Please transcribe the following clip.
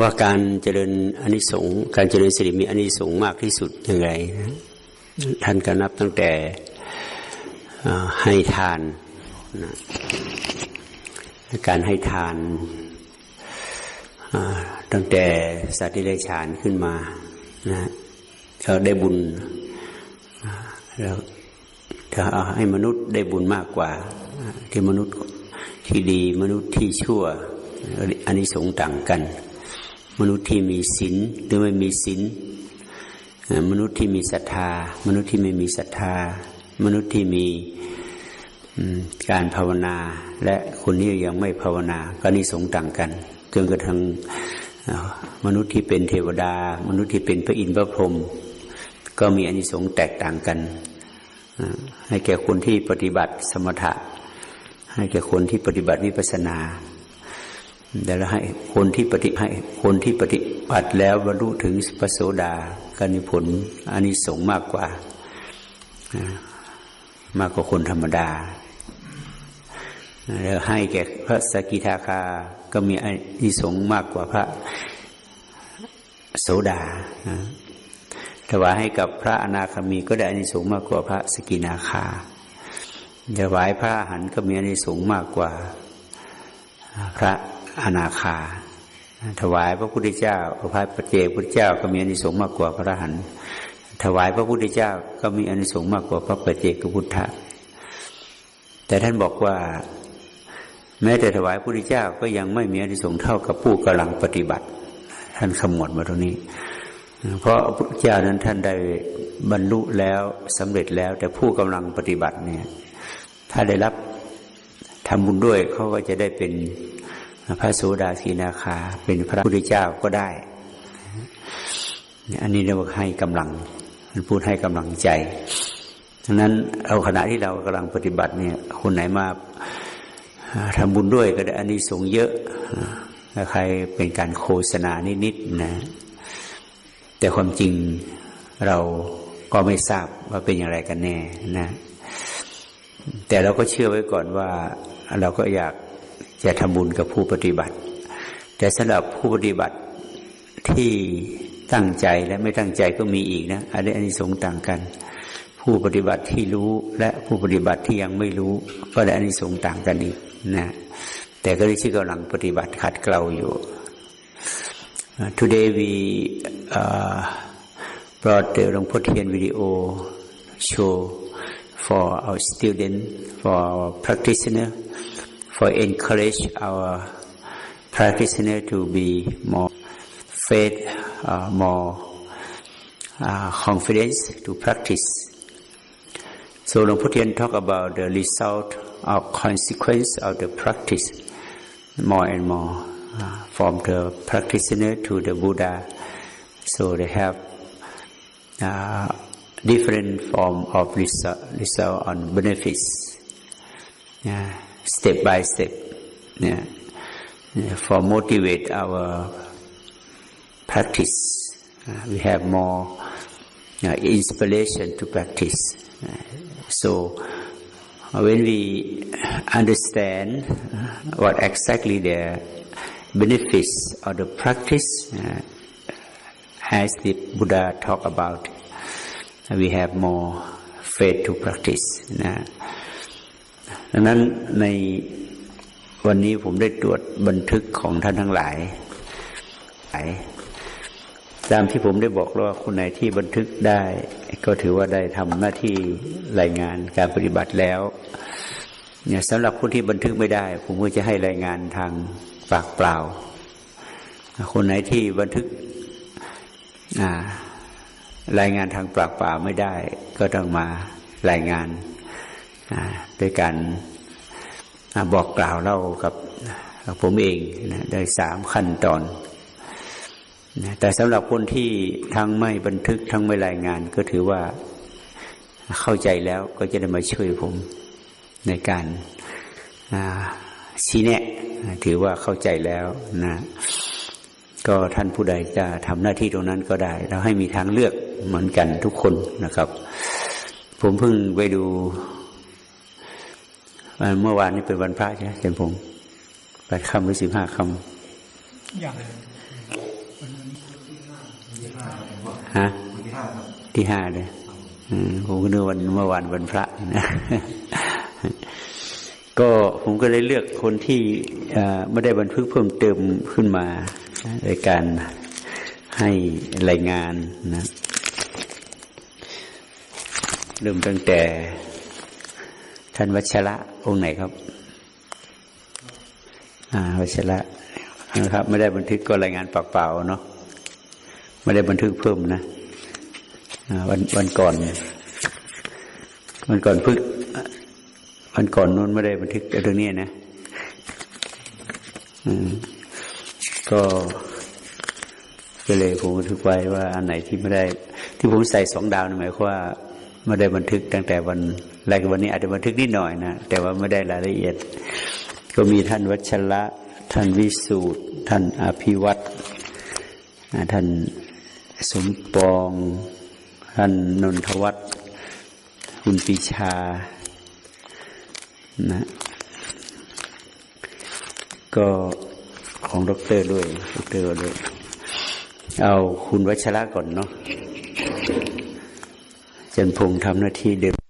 ว่าการเจริญอนิสงส์การเจริญสิริมีอนิสงส์มากที่สุดอย่างไรท่านก็นับตั้งแต่ให้ทานนะการให้ทานตั้งแต่สัตว์ที่ได้ฌานขึ้นมานะเขาได้บุญแล้วถ้าให้มนุษย์ได้บุญมากกว่า ที่มนุษย์ที่ดีมนุษย์ที่ชั่ว อันนี้สงต่างกัน มนุษย์ที่มีศีลหรือไม่มีศีลมนุษย์ที่มีศรัทธา มนุษย์ที่ไม่มีศรัทธา มนุษย์ที่มีการภาวนา และคนนี้ยังไม่ภาวนาก็นิสงต่างกันจนกระทั่งมนุษย์ที่เป็นเทวดา มนุษย์ที่เป็นพระอินทร์พระพรหมก็มีอนิสงส์แตกต่างกัน ให้แก่คนที่ปฏิบัติสมถะ ให้แก่คนที่ปฏิบัติวิปัสนา แต่ละให้คนที่ปฏิให้คนที่ปฏิบัติแล้วบรรลุถึงพระโสดาก็มีผลอานิสงส์มากกว่า มากกว่าคนธรรมดาแล้วให้แก่พระสกิทาคา ก็มีอานิสงส์มากกว่าพระโสดาถวายให้กับพระอนาคามีก็ได้อานิสงส์มากกว่าพระสกินาคาถวายพระหันก็มีอานิสงส์มากกว่าพระ อนาคา ถวายพระพุทธเจ้าพระพัฒเจพุทธเจ้าก็มีอนิสงส์มากกว่าพระอรหันต์ถวายพระพุทธเจ้าก็มีอนิสงส์มากกว่าพระปเจกพุทธะแต่ท่านบอกว่า แม้แต่ถวายพระพุทธเจ้าก็ยังไม่มีอนิสงส์เท่ากับผู้กำลังปฏิบัติ ท่านขมวดมาตรงนี้ เพราะพระพุทธเจ้านั้นท่านได้บรรลุแล้วสำเร็จแล้ว แต่ผู้กำลังปฏิบัติเนี่ย ถ้าได้รับทำบุญด้วยเขาก็จะได้เป็น พระโสดาสีนาคา เป็นพระพุทธเจ้าก็ได้ อันนี้เรียกว่าให้กำลัง มันพูดให้กำลังใจดังนั้นเอาขณะที่เรากำลังปฏิบัติเนี่ย คนไหนมาทำบุญด้วยก็ได้อันนี้สงเยอะใครเป็นการโฆษณานิดๆนะ แต่ความจริงเราก็ไม่ทราบว่าเป็นอย่างไรกันแน่นะ แต่เราก็เชื่อไว้ก่อนว่าเราก็อยาก จะทำบุญกับผู้ปฏิบัติ แต่สำหรับผู้ปฏิบัติที่ตั้งใจและไม่ตั้งใจก็มีอีกนะอันนี้อันนี้สงต่างกัน ผู้ปฏิบัติที่รู้และผู้ปฏิบัติที่ยังไม่รู้ ก็ได้อันนี้สงต่างกันอีกนะ แต่ก็ได้ชื่อกำลังปฏิบัติขัดเกลาอยู่ Today we uh, brought the Rangpotian video show for our student, for our practitioner for encourage our practitioner to be more faith, uh, more uh, confidence to practice. So Luang Putian talk about the result or consequence of the practice more and more uh, from the practitioner to the Buddha. So they have uh, different form of result, result on benefits. Yeah step by step yeah, for motivate our practice. Uh, we have more uh, inspiration to practice. Uh, so when we understand uh, what exactly the benefits of the practice, uh, as the Buddha talk about, we have more faith to practice. ดังนั้นในวันนี้ผมได้ตรวจบันทึกของท่านทั้งหลายตามที่ผมได้บอกว่าคนไหนที่บันทึกได้ ก็ถือว่าได้ทำหน้าที่รายงานการปฏิบัติแล้วเนี่ยสำหรับคนที่บันทึกไม่ได้ ผมก็จะให้รายงานทางปากเปล่า คนไหนที่บันทึกรายงานทางปากเปล่าไม่ได้ ก็ต้องมารายงาน ด้วยการบอกกล่าวเล่ากับผมเองนะได้สามขั้นตอนนะแต่สำหรับคนที่ทั้งไม่บันทึกทั้งไม่รายงาน ก็ถือว่าเข้าใจแล้วก็จะได้มาช่วยผมในการชี้แนะ ถือว่าเข้าใจแล้วนะก็ท่านผู้ใดจะทำหน้าที่ตรงนั้นก็ได้เราให้มีทางเลือกเหมือนกันทุกคนนะครับ ผมเพิ่งไปดู เมื่อวานนี้เป็นวันพระใช่ไหมเจนพงศ์แปดคำหรือสิบห้าคอย่างฮะที่ห้าเลยอืมผมก็นึกวันเมื่อวานวันพระนะก็ผมก็เลยเลือกคนที่เอ่อไม่ได้บันทึกเพิ่มเติมขึ้นมาในการให้รายงานนะ เริ่มตั้งแต่ ท่านวัชระองค์ไหนครับ อ่าวัชระนะครับ ไม่ได้บันทึกก็รายงานปากเปล่าเนาะไม่ได้บันทึกเพิ่มนะวันวันก่อนวันก่อนพึกวันก่อนนู้นไม่ได้บันทึกเรื่องนี้นะอืมก็ก็เลยผมบันทึกไว้ว่าอันไหนที่ไม่ได้ ที่ผมใส่สองดาวนั่นหมายความว่า ไม่ได้บันทึกตั้งแต่วันแรกวันนี้อาจจะบันทึกนิดหน่อยนะแต่ว่าไม่ได้รายละเอียด ก็มีท่านวัชระท่านวิสูตรท่านอภิวัตรท่านสมปอง ท่านนนทวัฒน์คุณปีชานะก็ของดรด้วยดรด้วย เอาคุณวัชระก่อนเนาะ จันพงษ์ทำหน้าที่เดิม